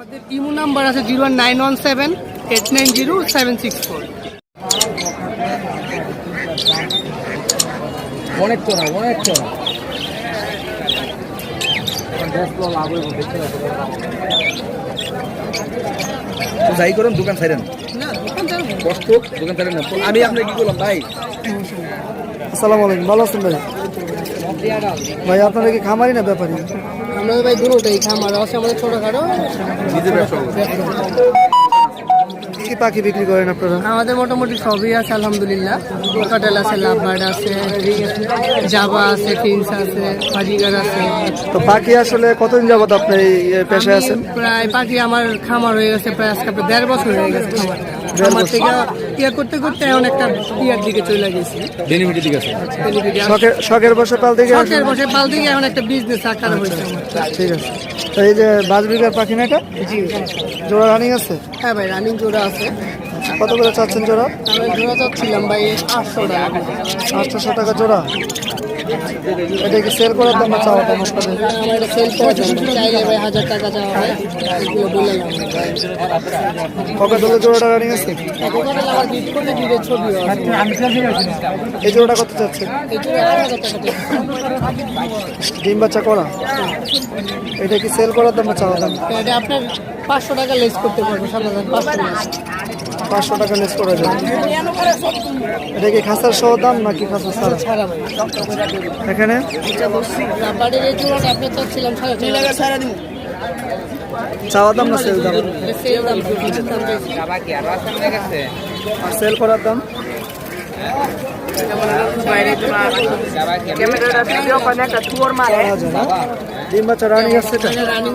আমাদের imo number আছে zero nine one seven eight nine zero seven six four. অনেক চড়া চড়া। যাই করেন দোকান ছাইরেন। না দোকান যাব কষ্ট দোকান ছাইরেন না। আমি আপনাকে কি করলাম ভাই? আসসালামু আলাইকুম ভালো আছেন ভাই? ভাই আপনারা কি খামারি না ব্যাপারী? আমাদের ভাই দুটোটাই খামার আছে আমাদের ছোটখাটো। নিজের ব্যবসা কি কি পাখি বিক্রি করেন আপনারা? আমাদের মোটামুটি সবই আছে আলহামদুলিল্লাহ। কোকাটেল আছে লাভবার্ড আছে জাবা আছে ফিন্স আছে বাজিগার আছে। তো পাখি আসলে কতদিন যাবত আপনি এই পেশায় আছেন? প্রায় পাখি আমার খামার হয়ে গেছে প্রায় আজকে দেড় বছর হয়ে গেছে খামারটা। দেড় থেকে ইয়া করতে করতে এখন একটা ইয়ার দিকে চলে গেছি। বেনিফিট ঠিক আছে। Delivery আর শখের শখের বসে পাল থেকে শখের বসে পাল থেকে এখন একটা বিজনেস আকার হয়েছে। ঠিক আছে। তো এই যে বাজবিকার পাখি না এটা? জি। জোড়া রানিং আছে? হ্যাঁ ভাই রানিং জোড়া আছে। কত করে চাচ্ছেন জোড়া? জোড়া চাচ্ছিলাম ভাই আটশো টাকা। আটশোশো টাকা জোড়া। এটা কি সেল করার দাম চাওয়া আপনাদের? এটা সেল চাইলে ভাই হাজার টাকা চাওয়া হয়। এগুলো বলে কবে ধরে জোড়াটা রানিং আছে? এই জোড়াটা কত চাচ্ছেন? জোড়া আট হাজার ডিম বাচ্চা করা? এটা কি সেল করার দাম চাওয়া দাম এটা আপনার পাঁচশো টাকা লেস করতে পারব সাত হাজার পাঁচশো টাকা পাঁচশো টাকা লেস করা যাবে। এটা কি খাসার সহ দাম নাকি খাসার ছাড়া? এখানে? চাওয়া দাম না সেল দাম? সেল করার দাম? সেল করার দাম চার হাজার না? ডিম বাচ্চা রানিং এটা রানিং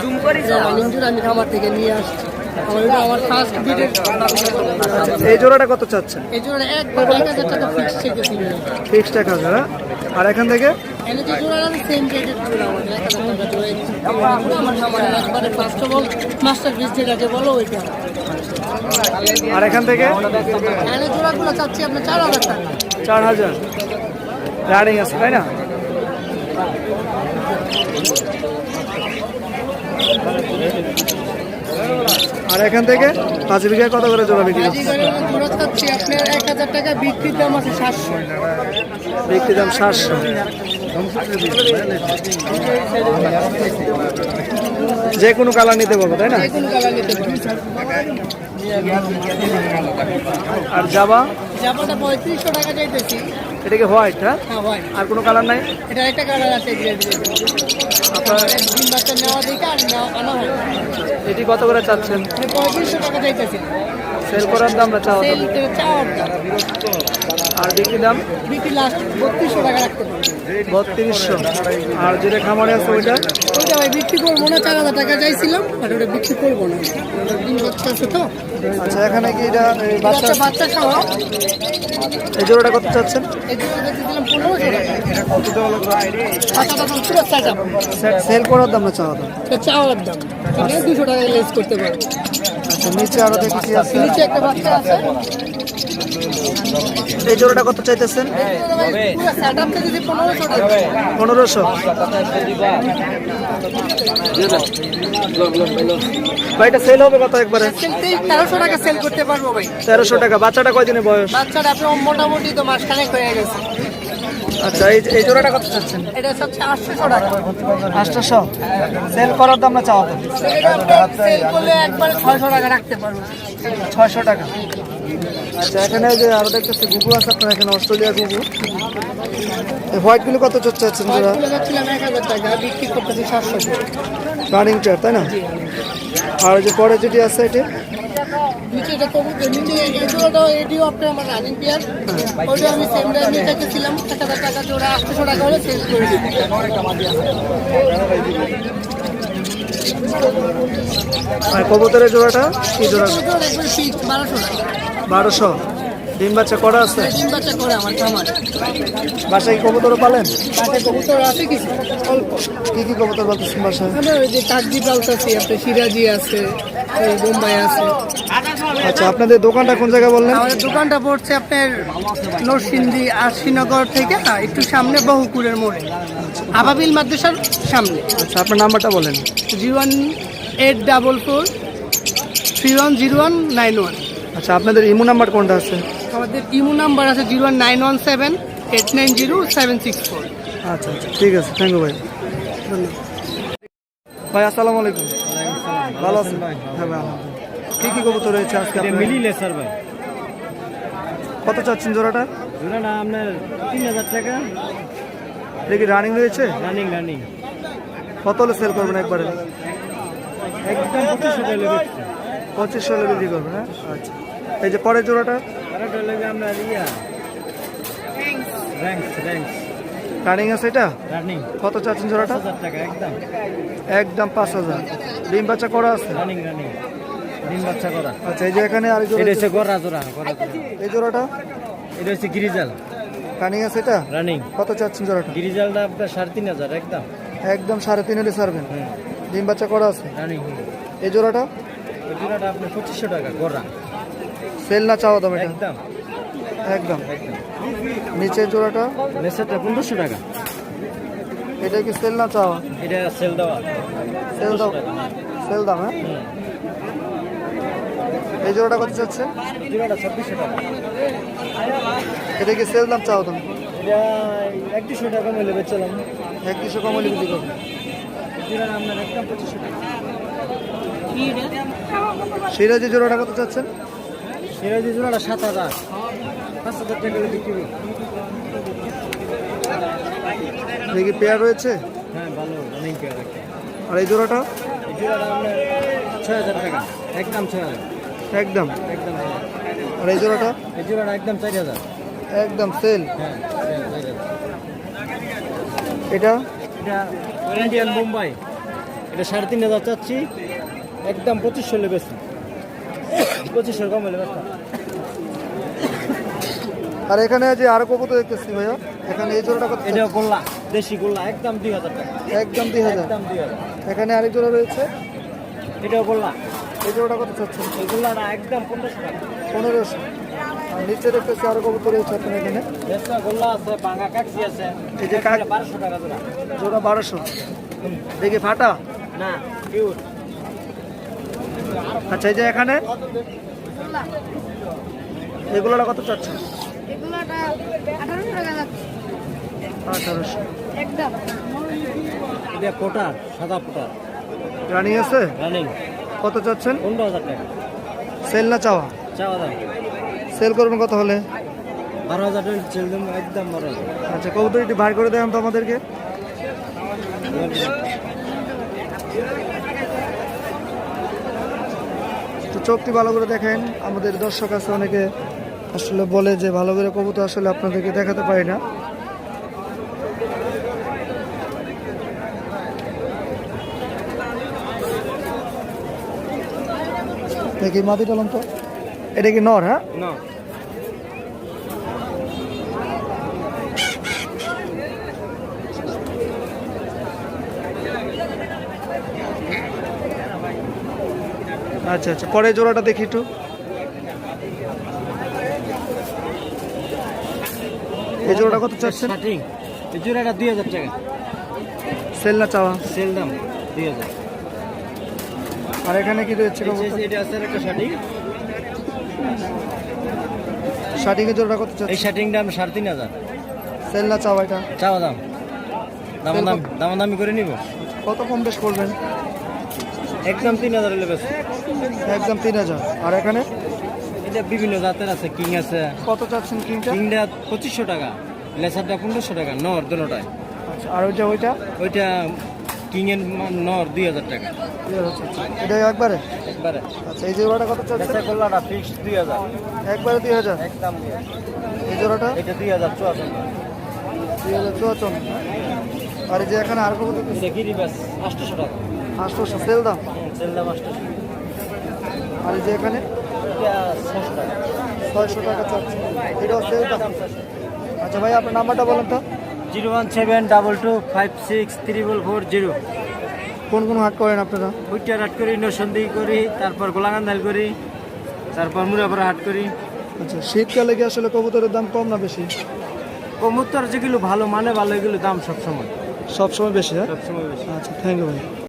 জুম করে রানিং জোড়া আমি খামার থেকে নিয়ে আসছি আমার ফার্স্ট এই জোড়াটা কত চাচ্ছেন? এই জোড়া একবার টাকা ফিক্স থেকে হ্যাঁ? আর এখান থেকে? এনে যে জোড়া আছে সেম রেটের জোড়া আমাদের এক হাজার টাকা জোড়া আমার খামারের একবারে first of all masterpiece যেটাকে বলো ওইটা। আর এখান থেকে? এনে জোড়াগুলো চাচ্ছি আপনার চার হাজার টাকা। রানিং আছে তাই না? আর এখান থেকে পাঁচ বিঘা কত করে জোড়া বিক্রি করছে আপনার এক হাজার টাকা বিক্রির দাম আছে সাতশো। বিক্রি দাম সাতশো। যে কোনো কালার নিতে পারব তাই না? আর জাবা? পঁয়ত্রিশশো টাকা চাইতেছি। এটা কি হোয়াইট হ্যাঁ? হ্যাঁ আর কোনো কালার নাই? এটা একটা কালার আছে গ্রেড বাচ্চা নেওয়া দেখে আর আনা হয় এটি কত করে চাচ্ছেন? পঁয়ত্রিশশো টাকা চাইতেছি সেল করার দাম না চাওয়া সেল চাওয়ার দাম? আর বিক্রি দাম? বিক্রি লাস্ট বত্রিশশো। টাকা রাখতে বত্রিশশো আর যেটা খামারে আছে ওইটা? ওইটা ভাই বিক্রি করব না চার হাজার টাকা চাইছিলাম আর ওটা বিক্রি করব না ওটা বাচ্চা আছে তো আচ্ছা এখানে কি এটা বাচ্চা বাচ্চা? সহ এই জোড়াটা কত চাচ্ছেন? এই জন্য দিলাম পনেরোশো টাকা। বাচ্চাটা তো পুরো সেট আপ সেল করার দাম না চাওয়া দাম? চাওয়ার দাম। দুশো টাকা লেস করতে পারব আচ্ছা নিচে আরও আছে। নিচে একটা বাচ্চা আছে। এই জোড়াটা কত চাইতেছেন? পুরো পনেরোশো। টাকা পনেরোশো ভাই এটা সেল হবে কত একবারে? তেরোশো টাকা সেল করতে পারব ভাই। তেরোশো টাকা। বাচ্চাটা কয়দিনে বয়স? বাচ্চাটা আপনার মোটামুটি তো মাসখানেক হয়ে গেছে। আচ্ছা এই এই জোড়াটা কত চাচ্ছেন? এটা হচ্ছে আটশোশো টাকা। আটশোশো? সেল করার দাম না চাওয়া দাম? সেল করলে একবার ছয়শো টাকা রাখতে পারব। ছয়শো টাকা। আচ্ছা এখানে যে আরও দেখতেছি গুগু আছে আপনার এখানে অস্ট্রেলিয়া গুগু। এই হোয়াইটগুলো কত যাচ্ছিলাম এক হাজার টাকা বিক্রি করতেছি সাতশো। রানিং চেয়ার তাই না? আর ওই যে পরে যেটি আছে এটি? নিচে এটা এটিও আপনার আমার রানিং পেয়ার। ওইটা আমি সেম দামে নিয়ে চাইতেছিলাম এক হাজার টাকা জোড়া আটশোশো টাকা হলে সেল করে দিই আর কবুতরের জোড়াটা কি জোড়া? বারোশো। ডিম বাচ্চা করা আছে? ডিম বাচ্চা করে আমার খামার। বাসায় কি কবুতর পালেন? পাশে কবুতর আছে কিছু। অল্প। কি কি কবুতর পালতেছেন বাসায়? আমরা ওই যে কাকদি পালতাছি আপনার সিরাজি আছে বোম্বাই আছে। আচ্ছা আপনাদের দোকানটা কোন জায়গায় বললেন? আমাদের দোকানটা পড়ছে আপনার নরসিংদী আর শ্রীনগর থেকে না একটু সামনে বহুকুরের মোড়ে। আবাবিল মাদ্রাসার সামনে। আচ্ছা আপনার নাম্বারটা বলেন। Zero one eight double four three one zero one nine one. আচ্ছা আপনাদের ইমো নাম্বার কোনটা আছে? আমাদের ইমো নাম্বার আছে zero one nine one seven eight nine zero seven six four. আচ্ছা আচ্ছা ঠিক আছে থ্যাংক ইউ ভাই। ধন্যবাদ। ভাই আসসালামু আলাইকুম। ভালো আছেন? ভাই হ্যাঁ ভাই আলহামদুলিল্লাহ। কি কি কবুতর রয়েছে আজকে আপনার? মিলিলে স্যার ভাই। কত চাচ্ছেন জোড়াটা? জোড়াটা আপনার তিন হাজার টাকা। এটা কি রানিং রয়েছে? রানিং রানিং কত হলে সেল করবেন একবারে? একদম পঁচিশশো টাকা পঁচিশশো হলে বিক্রি করবেন হ্যাঁ? আচ্ছা। এই যে পরের জোড়াটা? ইয়া। রানিং আছে এটা? কত চাচ্ছেন জোড়াটা? একদম। একদম পাঁচ হাজার। ডিম বাচ্চা করা আছে? রানিং রানিং ডিম বাচ্চা করা। আচ্ছা এই যে এখানে আরেক জোড়া এটা হচ্ছে গড়া জোড়া এই জোড়াটা? এটা হচ্ছে গিরিজাল। রানিং আছে এটা? রানিং কত চাচ্ছেন জোড়াটা? গিরিজালটা আপনার সাড়ে তিন হাজার একদম। একদম সাড়ে তিন হলে ছাড়বেন। ডিম বাচ্চা করা আছে? রানিং এই জোড়াটা? জোড়াটা আপনার পঁচিশশো টাকা গড়া। সেল না চাওয়া দাম এটা? একদম। একদম। নিচের জোড়াটা? মেসেরটা পনেরোশো টাকা। এটা কি সেল না চাওয়া? এটা সেল দেওয়া। সেল দাম সেল দাম হ্যাঁ? এই জোড়াটা কত চাচ্ছে জোড়াটা ছাব্বিশশো টাকা। এটা কি সেল দাম চাওয়া দাম? এটা এক দুশো টাকা মূল্যে বেচলাম এক দুশো কম বিক্রি টাকা। সিরাজি জোড়াটা কত চাচ্ছেন সিরাজি জোড়াটা সাত হাজার পাঁচ হাজার টাকা করে বিক্রি কি পেয়ার রয়েছে? হ্যাঁ ভালো রানিং পেয়ার আর এই জোড়াটা? এই জোড়াটা আপনার ছয় হাজার টাকা। একদম ছয় হাজার। একদম। একদম আর এই জোড়াটা? এই জোড়াটা একদম চার হাজার। একদম সেল হ্যাঁ। এটা? এটা ইন্ডিয়ান মুম্বাই এটা সাড়ে তিন হাজার চাচ্ছি। একদম পঁচিশশো লেবেছি পঁচিশশো কম হলে আর এখানে যে আরও কবুতর দেখতেছি ভাইয়া এখানে এই জোড়াটা কত? এটা গোল্লা দেশি গোল্লা একদম দুই হাজার টাকা। একদম দুই হাজার। একদম দুই হাজার। এখানে আরেক জোড়া রয়েছে? এটাও গোল্লা। এই জোড়াটা কত চাচ্ছেন? এই গোল্লাটা একদম পনেরোশো টাকা। পনেরোশো। আর নিচে দেখতেছি আরও কবুতর রয়েছে আপনার এখানে। গোল্লা আছে ভাঙা কাকসি আছে। এই যে বারোশো টাকা জোড়া। জোড়া বারোশো। দেখি ফাটা। না পিওর আচ্ছা এই যে এখানে? এগুলোটা কত চাচ্ছেন এগুলোটা আঠারোশো টাকা যাচ্ছে। আঠারোশো। একদম। এটা পোটার সাদা পোটার রানিং আছে? রানিং। কত চাচ্ছেন? পনেরো হাজার টাকা। সেল না চাওয়া? চাওয়া দাম। সেল করবেন কত হলে? বারো হাজার টাকা একদম বারো হাজার। আচ্ছা কবুতর একটু ভার করে দেন তো আমাদেরকে তো চোখটি ভালো করে দেখেন। আমাদের দর্শক আছে অনেকে আসলে বলে যে ভালো করে কবুতর আসলে আপনাদেরকে দেখাতে পারি না। দেখি মাদি এটা কি নর হ্যাঁ? আচ্ছা আচ্ছা। পরে জোড়াটা দেখি একটু। এই জোড়াটা কত চাচ্ছেন? এই জোড়াটা দুই হাজার টাকা। সেল না চাওয়া? সেল দাম দুই হাজার। আর এখানে কি রয়েছে এই- এটা আছে একটা শার্টিং শার্টিং এর জোড়াটা কত এই চাচ্ছেন শার্টিংটা আমি সাড়ে তিন হাজার। সেল না চাওয়া এটা? চাওয়া দাম। দাম দাম দাম দামি করে নিব। কত কম বেশ করবেন? একদম তিন হাজার হলে বেশ। একদম তিন হাজার। আর এখানে? এটা বিভিন্ন জাতের আছে কিং আছে। কত চাচ্ছেন কিংটা? কিংটা পঁচিশশো টাকা লেসারটা পনেরোশো টাকা নর দুটায় আচ্ছা আর ওইটা ওইটা? ওইটা কিং এর নর দুই হাজার টাকা। এটা একবারে? একবারে। আচ্ছা এই জোড়াটা কত লেসার গোল্লাটা ফিক্স দুই হাজার। একবারে দুই হাজার? একদম। এই জোড়াটা? এটা দুই হাজার চুয়ান্ন। দুই হাজার চুয়াচন আর যে এখানে আর কত এটা গিরি ব্যাস আটশোশো টাকা। আটশোশো সেল দাম সেল দাম আটশোশো আর এই যে এখানে? ছয়শো টাকা চাচ্ছে। এটাও সেল দাম আচ্ছা ভাই আপনার নাম্বারটা বলেন তো। Zero one seven double two five six triple four zero. কোন কোন হাট করেন আপনারা? ভুট্টার হাট করি নসন্দি করি তারপর গোলাগান্দাল করি তারপর মুরাপাড়া হাট করি। আচ্ছা শীতকালে কি আসলে কবুতরের দাম কম না বেশি? কমুত্তর যেগুলো ভালো মানে ভালো এগুলো দাম সবসময়। সবসময় বেশি হ্যাঁ? সবসময় বেশি। আচ্ছা থ্যাংক ইউ ভাই।